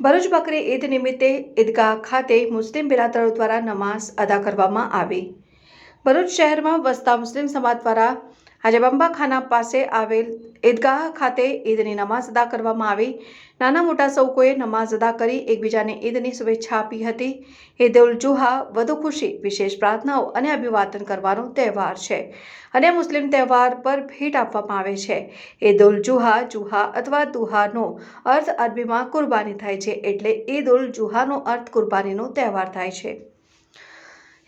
ભરૂચ બકરી ઈદ નિમિત્તે ઈદગાહ ખાતે મુસ્લિમ બિરાદરો દ્વારા નમાઝ અદા કરવામાં આવી. ભરૂચ શહેરમાં વસતા મુસ્લિમ સમાજ દ્વારા આજે બંબાખાના પાસે આવેલ ઈદગાહ ખાતે ઈદની નમાઝ અદા કરવામાં આવી. નાના મોટા સૌ કોઈએ નમાઝ અદા કરી, એકબીજાને ઈદની શુભેચ્છા આપી હતી. ઈદ ઉલ જુહા, વધુ ખુશી, વિશેષ પ્રાર્થનાઓ અને અભિવાદન કરવાનો તહેવાર છે અને મુસ્લિમ તહેવાર પર ભેટ આપવામાં આવે છે. ઈદ ઉલ જુહા જુહા અથવા દુહાનો અર્થ અરબીમાં કુરબાની થાય છે એટલે ઈદ ઉલ જુહાનો અર્થ કુરબાનીનો તહેવાર થાય છે.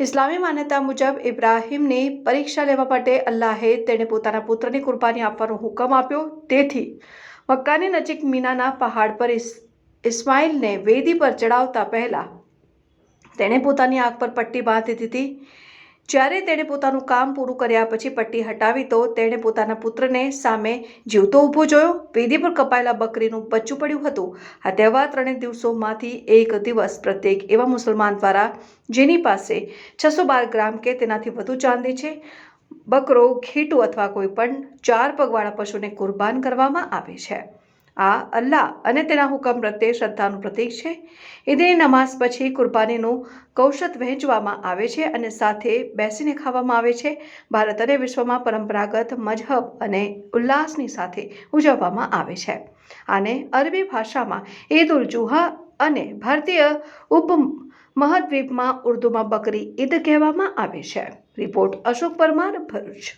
ઇસ્લામી માન્યતા મુજબ ઇબ્રાહિમની પરીક્ષા લેવા માટે અલ્લાહે તેણે પોતાના પુત્રની કુરબાની આપવાનો હુકમ આપ્યો. તેથી મક્કાની નજીક મીનાના પહાડ પર ઇસ, ઇસ્માઇલને વેદી પર ચડાવતા પહેલાં તેણે પોતાની આંખ પર પટ્ટી બાંધી દીધી. જ્યારે તેણે પોતાનું કામ પૂરું કર્યા પછી પટ્ટી હટાવી તો તેણે પોતાના પુત્રને સામે જીવતો ઊભો જોયો. વેદી પર કપાયેલા બકરીનું બચ્ચું પડ્યું હતું. આ તહેવાર ત્રણેય દિવસોમાંથી એક દિવસ પ્રત્યેક એવા મુસલમાન દ્વારા જેની પાસે છસો બાર ગ્રામ કે તેનાથી વધુ ચાંદી છે, બકરો, ઘેટું અથવા કોઈ પણ ચાર પગવાળા પશુને કુરબાન કરવામાં આવે છે. આ અલ્લાહ અને તેના હુકમ પ્રત્યે શ્રદ્ધાનું પ્રતીક છે. ઈદની નમાઝ પછી કુરબાનીનું કૌશત વહેંચવામાં આવે છે અને સાથે બેસીને ખાવામાં આવે છે. ભારત અને વિશ્વમાં પરંપરાગત મજહબ અને ઉલ્લાસની સાથે ઉજવવામાં આવે છે. આને અરબી ભાષામાં ઈદ ઉલ જુહા અને ભારતીય ઉપ મહાદ્વીપમાં ઉર્દુમાં બકરી ઈદ કહેવામાં આવે છે. રિપોર્ટ અશોક પરમાર, ભરૂચ.